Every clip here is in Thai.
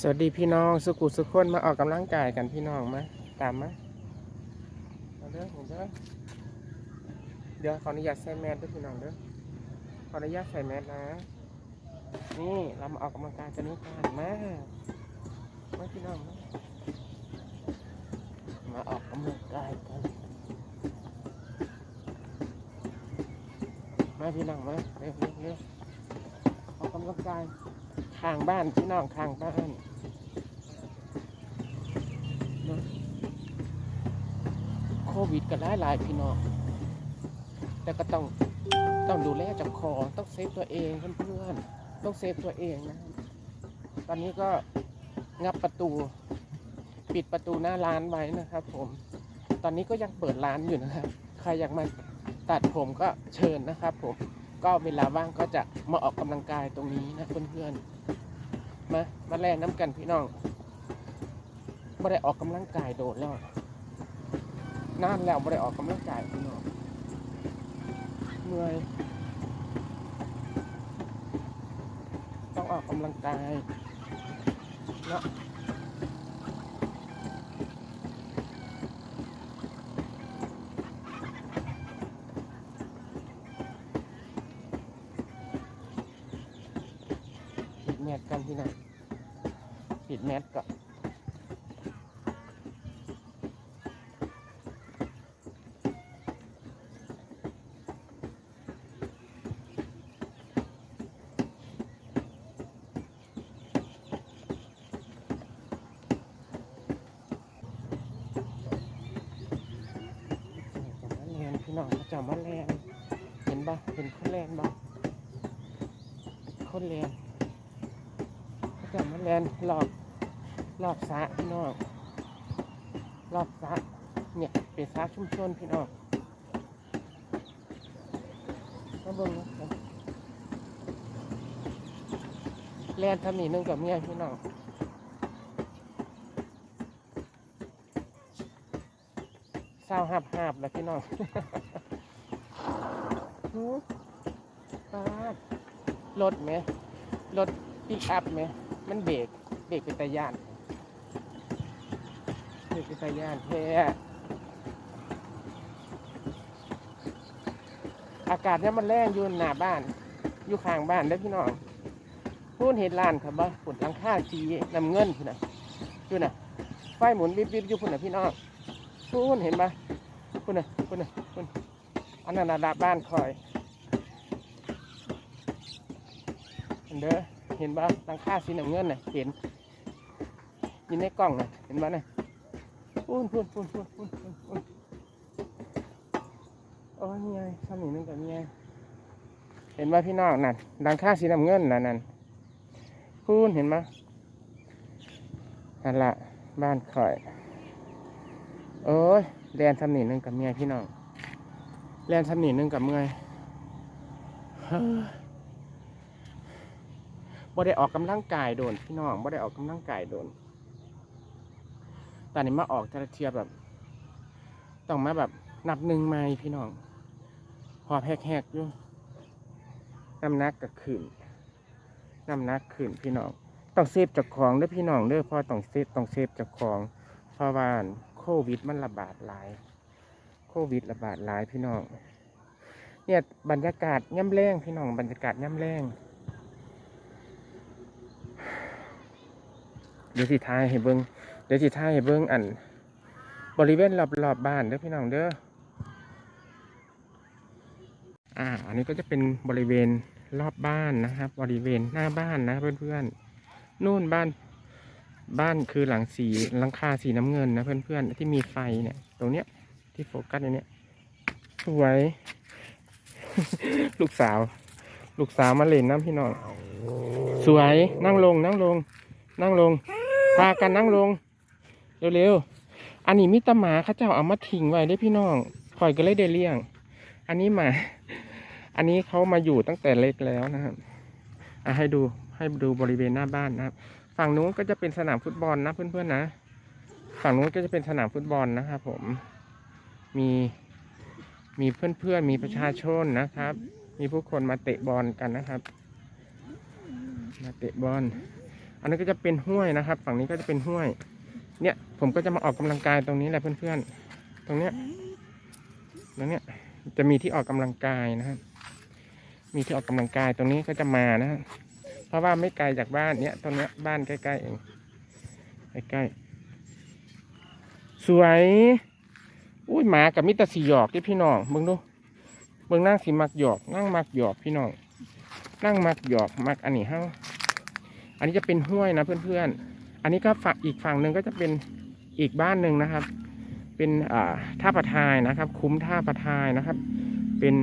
สวัสดีพี่น้องสุกุสุขคนมาออกกำลังกายกันพี่น้องมาตามมาเอาเด้อผมเด้อเดี๋ยวขออนุญาตใส่แมสด้วยพี่น้องเด้อขออนุญาตใส่แมสนะนี่เรามาออกกำลังกายกันนี้กันมามาพี่น้องมามาออกกำลังกายกันมาพี่น้องมาเร็วเร็วเร็วออกกำลังกายข้างบ้านพี่น้องข้างบ้านเนอะโค วิดก็ได้หลายพี่น้องแต่ก็ต้องต้องดูแลจับของต้องเซฟตัวเองเพื่อนๆต้องเซฟตัวเองนะ ตอนนี้ก็งับประตู ปิดประตูหน้าร้านไว้นะครับ ผม ตอนนี้ก็ยังเปิดร้านอยู่นะครับ ใครอยากมาตัดผมก็เชิญนะครับ ผม ก็เวลาว่างก็จะมาออกกำลังกายตรงนี้นะเพื่อนๆมามาแล่น้ำกันพี่น้องไม่ได้ออกกำลังกายโดดแล้ว นานแล้วไม่ได้ออกกำลังกายพี่น้องเหนื่อยต้องออกกำลังกายเนาะปิดแมสกันพี่น้องปิดแมสก่อนจะมาแลนพี่น้องเขา จะมาแลนเห็นบ่เห็นคนแลนบ่คนแลนเขาจะมาแลนรอบรอบสระพี่น้องรอบสระเนี่ยเป็นสระชุมชนพี่น้องมาเบิ่งนะครับแลนทำนี่นึงกับเมียพี่น้อง เศร้าหับหับแล้วพี่น้องปาดรถไหมรถปิกอัพไหมมันเบรกเบรกเป็นตะยานเบรกเป็นตะยานแท้อากาศเนี่ยมันแรงอยู่หน้าบ้าน อยู่ข้างบ้านเด้อพี่น้องพูนเห็นลานครับว่าฝุ่นลังคาสีน้ำเงินพุ่นนะอยู่นะไฟหมุนบิบๆอยู่พุ่นน่ะพี่น้อง พูนเห็นปะพุ่นน่ะพุ่นน่ะพุ่นอันนั้นน่ะบ้านคอยอันเด้อเห็นบ่หลังคาสีน้ำเงินน่ะเห็นยินในกล้องน่ะเห็นบ่น่ะพูนพูนพูนพูนพูนพูนพูนโอ้ยไงซ้ำหนึ่งนึงกับนี่ไงเห็นบ่พี่น้องนั่นหลังคาสีน้ำเงินน่ะนั่นพูนเห็นบ่นั่นละบ้านข่อย โอ้ยแลนซ้ำหนึ่งนึงกับเมียพี่น้องแลนซ้ำหนึ่งนึงกับเมื่อยบ่ได้ออกกำลังกายโดนพี่น้องบ่ได้ออกกำลังกายโดนตอนนี้มาออกแต่ละเทียแบบ ต้องมาแบบนับหนึ่งไม่พี่น้องหอบแหกๆอยู่น้ำหนักก็ขึ้นน้ำหนักขึ้นพี่น้อง ต้องเซฟจากของเด้อพี่น้องเด้อเพราะต้องเซฟต้องเซฟจากของพราะว่าโควิดมันระบาดหลาย โควิดระบาดหลายพี่น้อง เนี่ยบรรยากาศย่ำแรงพี่น้องบรรยากาศย่ำแรงเดี๋ยวสิท้ายให้เบิ้งเดี๋ยวสิท้ายให้เบิ้งอัน บริเวณรอบรอบบ้านเด้อพี่น้องเด้อ อ่า อันนี้ก็จะเป็นบริเวณรอบบ้านนะครับ บริเวณหน้าบ้านนะเพื่อนๆ นู่นบ้าน บ้านคือหลังสีหลังคาสีน้ำเงินนะเพื่อนๆที่มีไฟเนี่ย ตรงเนี้ยที่โฟกัสในเนี้ยสวย ลูกสาว ลูกสาวมาเล่นน้ำพี่น้องสวยนั่งลงนั่งลง นั่งลง พากันนั่งลง เร็วๆ อันนี้มิตรหมาข้าเจ้าเอามาทิ้งไว้ได้พี่น้องข่อยก็เลยได้เลี้ยง อันนี้หมา อันนี้เขามาอยู่ตั้งแต่เล็กแล้วนะครับอะให้ดูให้ดูบริเวณหน้าบ้านนะครับ ฝั่งนู้นก็จะเป็นสนามฟุตบอลนะเพื่อนๆนะ ฝั่งนู้นก็จะเป็นสนามฟุตบอลนะครับผม มีมีเพื่อนๆ มีประชาชนนะครับ มีผู้คนมาเตะบอลกันนะครับ มาเตะบอล อันนี้ก็จะเป็นห้วยนะครับ ฝั่งนี้ก็จะเป็นห้วย เนี่ยผมก็จะมาออกกำลังกายตรงนี้แหละเพื่อนๆ ตรงเนี้ย ตรงเนี้ยจะมีที่ออกกำลังกายนะครับ มีที่ออกกำลังกายตรงนี้ก็จะมานะฮะ เพราะว่าไม่ไกลจากบ้านเนี้ยตรงเนี้ยบ้านใกล้ๆเองใกล้ๆสวยอุ้ยหมากับมิตรสีหยอกที่พี่น้องเบิ่งดูเบิ่งนั่งสีมักหยอกนั่งมักหยอกพี่น้องนั่งมักหยอกมักอันนี้เฮ้าอันนี้จะเป็นห้วยนะเพื่อนๆ อันนี้ก็ฝั่งอีกฝั่งหนึ่งก็จะเป็นอีกบ้านหนึ่งนะครับ เป็นท่าประทายนะครับ คุ้มท่าประทายนะครับ เป็น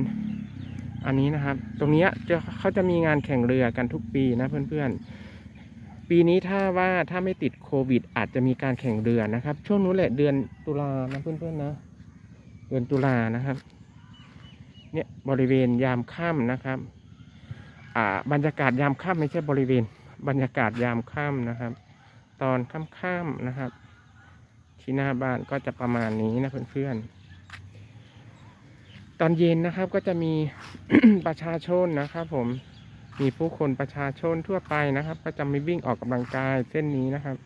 อันนี้นะครับ ตรงนี้จะเขาจะมีงานแข่งเรือกันทุกปีนะเพื่อนๆ ปีนี้ถ้าว่าถ้าไม่ติดโควิด อาจจะมีการแข่งเรือนะครับ ช่วงนู้นแหละเดือนตุลานะเพื่อนๆนะ เดือนตุลานะครับ เนี่ยบริเวณยามค่ำนะครับ อ่าบรรยากาศยามค่ำไม่ใช่บริเวณ บรรยากาศยามค่ำนะครับ ตอนค่ำๆนะครับ ที่หน้าบ้านก็จะประมาณนี้นะเพื่อนๆ ตอนเย็นนะครับก็จะมีประชาชนนะครับผมมีผู้คนประชาชนทั่วไปนะครับ ก็จะไม่วิ่งออกกำลังกายเส้นนี้นะครับ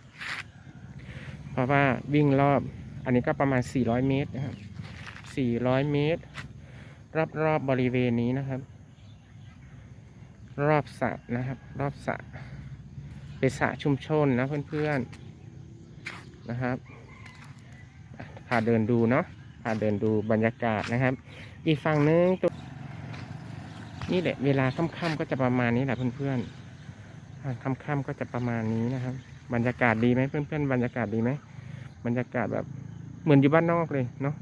เพราะว่าวิ่งรอบ อันนี้ก็ประมาณ 400 เมตรนะครับ 400 เมตร รอบๆบบริเวณนี้นะครับ รอบสระนะครับ รอบสระเป็นสระชุมชนนะเพื่อนๆนะครับพาเดินดูเนาะพาเดินดูบรรยากาศนะครับ อีกฝั่งนึงตัวนี่แหละ เวลาค่ำๆก็จะประมาณนี้แหละเพื่อนๆค่ำๆก็จะประมาณนี้นะครับ บรรยากาศดีไหมเพื่อนๆบรรยากาศดีไหมบรรยากาศแบบ เหมือนอยู่บ้านนอกเลยเนาะ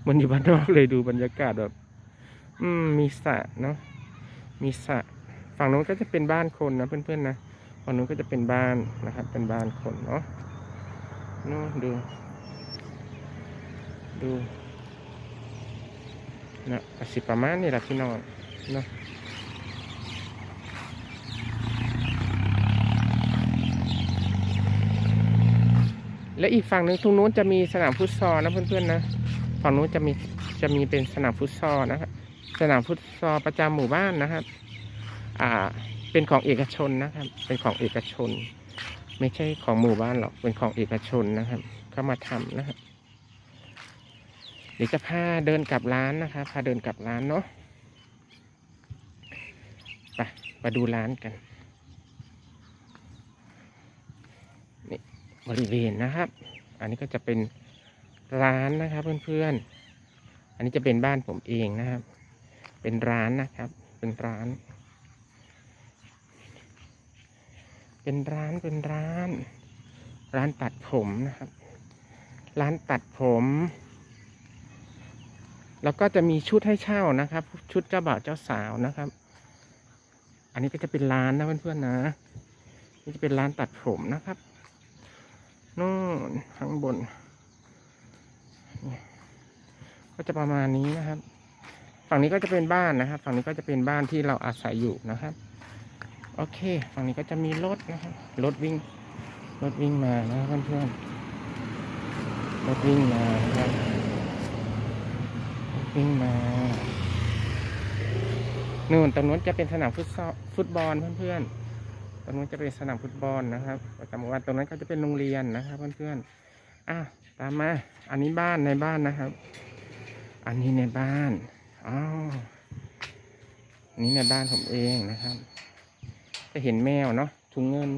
เหมือนอยู่บ้านนอกเลยดูบรรยากาศแบบ อืมมีสระเนาะมีสระฝั่งนู้นก็จะเป็นบ้านคนนะเพื่อนๆนะฝั่งนู้นก็จะเป็นบ้านนะครับ เป็นบ้านคนเนาะนู่นดู ดู นะก็สิประมาณนี้แหละพี่น้องเนาะและอีกฝั่งหนึ่งตรงนู้นจะมีสนามฟุตซอลนะเพื่อนๆนะฝั่งนู้นจะมีจะมีเป็นสนามฟุตซอลนะครับสนามฟุตซอลประจำหมู่บ้านนะครับ อ่า เป็นของเอกชนนะครับ เป็นของเอกชน ไม่ใช่ของหมู่บ้านหรอกเป็นของเอกชนนะครับ เข้ามาทำนะครับ เดี๋ยวจะพาเดินกลับร้านนะคะพาเดินกลับร้านเนาะไปมาดูร้านกันนี่บริเวณนะครับ อันนี้ก็จะเป็นร้านนะครับเพื่อนๆ อันนี้จะเป็นบ้านผมเองนะครับ เป็นร้านนะครับ เป็นร้าน เป็นร้านเป็นร้าน ร้านตัดผมนะครับ ร้านตัดผม แล้วก็จะมีชุดให้เช่านะครับ ชุดเจ้าบ่าวเจ้าสาวนะครับ อันนี้ก็จะเป็นร้านนะเพื่อนๆนะ นี่จะเป็นร้านตัดผมนะครับนู่นข้างบน ก็จะประมาณนี้นะครับ ฝั่งนี้ก็จะเป็นบ้านนะครับ ฝั่งนี้ก็จะเป็นบ้านที่เราอาศัยอยู่นะครับ โอเค ฝั่งนี้ก็จะมีรถนะครับรถวิ่งรถวิ่งมานะเพื่อนๆรถวิ่งมานะครับ วิ่งมานู่นตรงนู้นจะเป็นสนามฟุตซอลฟุตบอลเพื่อนๆตรงนู้นจะเป็นสนามฟุตบอลนะครับประจำวันตรงนั้นก็จะเป็นโรงเรียนนะครับ เพื่อนๆอะตามมา อันนี้บ้านในบ้านนะครับ อันนี้ในบ้านอ๋ออันนี้ในบ้านผมเองนะครับ จะเห็นแมวเนาะถุงเงิน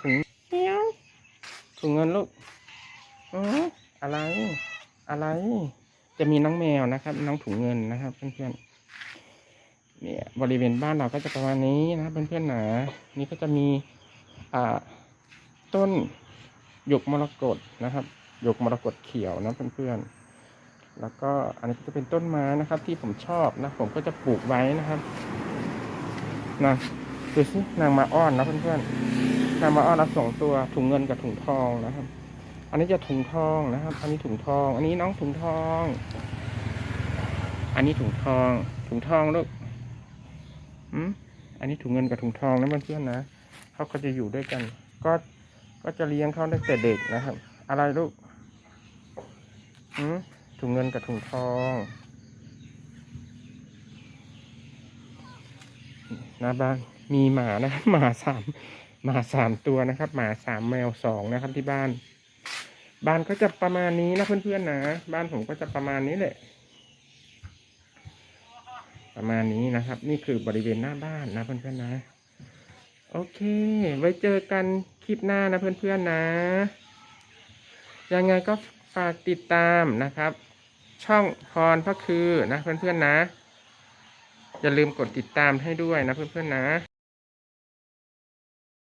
ถุงเมียวถุงเงินลูกอ๋ออะไร อะไร จะมีน้องแมวนะครับ น้องถุงเงินนะครับ เพื่อนๆเนี่ยบริเวณบ้านเราก็จะประมาณนี้นะครับเพื่อนๆหนานี่ก็จะมีอ่าต้นหยกมรกตนะครับหยกมรกตเขียวนะเพื่อนๆแล้วก็อันนี้ก็จะเป็นต้นไม้นะครับ ที่ผมชอบนะผมก็จะปลูกไว้นะครับนะดูสินางมาอ้อนนะเพื่อนๆนางมาอ้อนเอาสองตัวถุงเงินกับถุงทองนะครับ อันนี้จะถุงทองนะครับ อันนี้ถุงทอง อันนี้น้องถุงทอง อันนี้ถุงทอง ถุงทองลูกอืมอันนี้ถุงเงินกับถุงทองนะเพื่อนๆนะเขาก็จะอยู่ด้วยกัน ก็ก็จะเลี้ยงเขาตั้งแต่เด็กนะครับ อะไรลูกอืมถุงเงินกับถุงทองน้าบ้านมีหมานะหมาสามหมาสามตัวนะครับ หมาสามแมวสองนะครับที่บ้าน บ้านก็จะประมาณนี้นะเพื่อนๆนะบ้านผมก็จะประมาณนี้แหละ ประมาณนี้นะครับ นี่คือบริเวณหน้าบ้านนะเพื่อนๆนะ โอเค ไว้เจอกันคลิปหน้านะเพื่อนๆนะ ยังไงก็ฝากติดตามนะครับ ช่องพรพระคือนะเพื่อนๆนะอย่าลืมกดติดตามให้ด้วยนะเพื่อนๆนะ